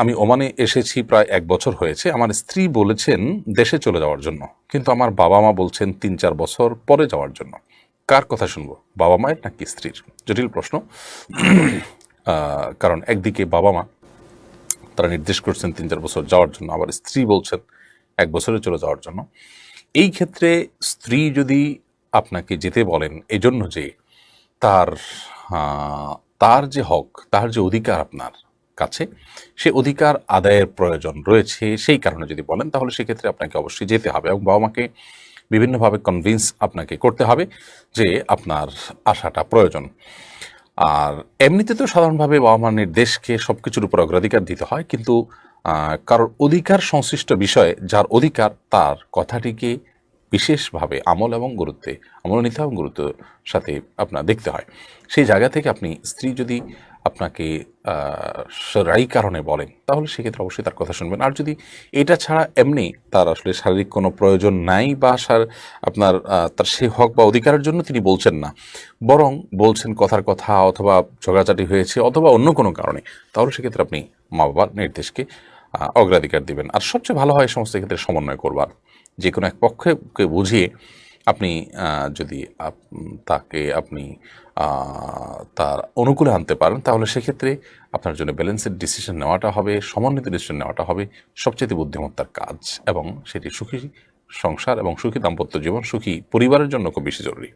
আমি ওমানে এসেছি প্রায় এক বছর হয়েছে। আমার স্ত্রী বলেছেন দেশে চলে যাওয়ার জন্য। কিন্তু আমার বাবা মা বলছেন তিন চার বছর পরে যাওয়ার জন্য। কার কথা শুনব? বাবা মায়ের নাকি স্ত্রীর? জটিল প্রশ্ন। কারণ একদিকে বাবা মা তারা নির্দেশ করছেন তিন চার বছর যাওয়ার জন্য। আবার স্ত্রী বলছেন এক বছরে চলে যাওয়ার জন্য। এই ক্ষেত্রে স্ত্রী যদি আপনাকে যেতে বলেন, এজন্য যে তার তার যে হক, তার যে অধিকার আপনার কাছে, সে অধিকার আদায়ের প্রয়োজন রয়েছে সেই কারণে যদি বলেন, তাহলে সেক্ষেত্রে আপনাকে অবশ্যই যেতে হবে এবং বাবা মাকে বিভিন্নভাবে কনভিন্স আপনাকে করতে হবে যে আপনার আশাটা প্রয়োজন। আর এমনিতে তো সাধারণভাবে বাবা মার নির্দেশকে সব কিছুর উপর অগ্রাধিকার দিতে হয়, কিন্তু কারোর অধিকার সংশ্লিষ্ট বিষয়ে যার অধিকার তার কথাটিকে বিশেষভাবে আমল এবং গুরুত্বে, আমল নিতে এবং গুরুত্ব সাথে আপনার দেখতে হয়। সেই জায়গা থেকে আপনি স্ত্রী যদি আপনাকে রাই কারণে বলেন, তাহলে সেক্ষেত্রে অবশ্যই তার কথা শুনবেন। আর যদি এটা ছাড়া এমনি তার আসলে শারীরিক কোনো প্রয়োজন নাই বা সার- আপনার তার সে হক বা অধিকারের জন্য তিনি বলছেন না, বরং বলছেন কথার কথা অথবা ঝগড়াঝাটি হয়েছে অথবা অন্য কোনো কারণে, তাহলে সেক্ষেত্রে আপনি মা বাবার নির্দেশকে অগ্রাধিকার দিবেন। আর সবচেয়ে ভালো হয় সমস্ত ক্ষেত্রে সমন্বয় করবার। যে কোনো এক পক্ষকে বুঝিয়ে আপনি যদি তাকে আপনি তার অনুকূলে আনতে পারেন, তাহলে সেক্ষেত্রে আপনার জন্য ব্যালেন্সের ডিসিশন নেওয়াটা হবে, সমন্বিত ডিসিশন নেওয়াটা হবে সবচেয়ে বুদ্ধিমত্তার কাজ এবং সেটি সুখী সংসার এবং সুখী দাম্পত্য জীবন, সুখী পরিবারের জন্য খুব বেশি জরুরি।